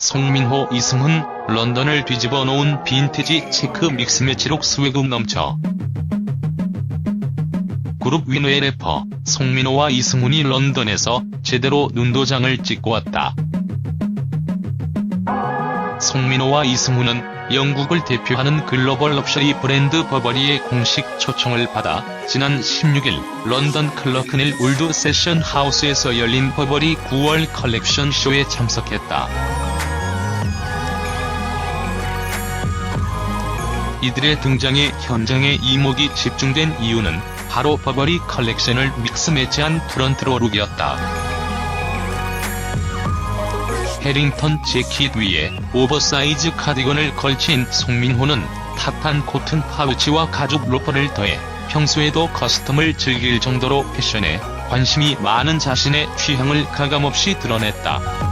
송민호, 이승훈, 런던을 뒤집어 놓은 빈티지 체크 믹스 매치록 스웨급 넘쳐. 그룹 위너의 래퍼, 송민호와 이승훈이 런던에서 제대로 눈도장을 찍고 왔다. 송민호와 이승훈은 영국을 대표하는 글로벌 럭셔리 브랜드 버버리의 공식 초청을 받아 지난 16일 런던 클러크넬 올드 세션 하우스에서 열린 버버리 9월 컬렉션 쇼에 참석했다. 이들의 등장에 현장의 이목이 집중된 이유는 바로 버버리 컬렉션을 믹스 매치한 프런트로 룩이었다. 해링턴 재킷 위에 오버사이즈 카디건을 걸친 송민호는 탑한 코튼 파우치와 가죽 로퍼를 더해 평소에도 커스텀을 즐길 정도로 패션에 관심이 많은 자신의 취향을 가감없이 드러냈다.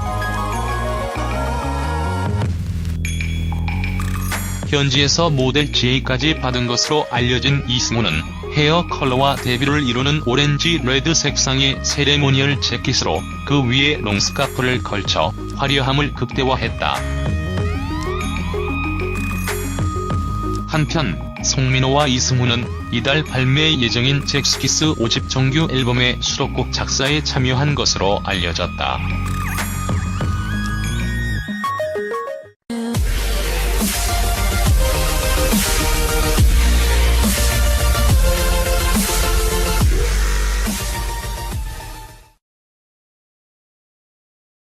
현지에서 모델 지위까지 받은 것으로 알려진 이승우는 헤어 컬러와 데뷔를 이루는 오렌지 레드 색상의 세레모니얼 재킷으로 그 위에 롱스카프를 걸쳐 화려함을 극대화했다. 한편 송민호와 이승우는 이달 발매 예정인 잭스키스 5집 정규 앨범의 수록곡 작사에 참여한 것으로 알려졌다.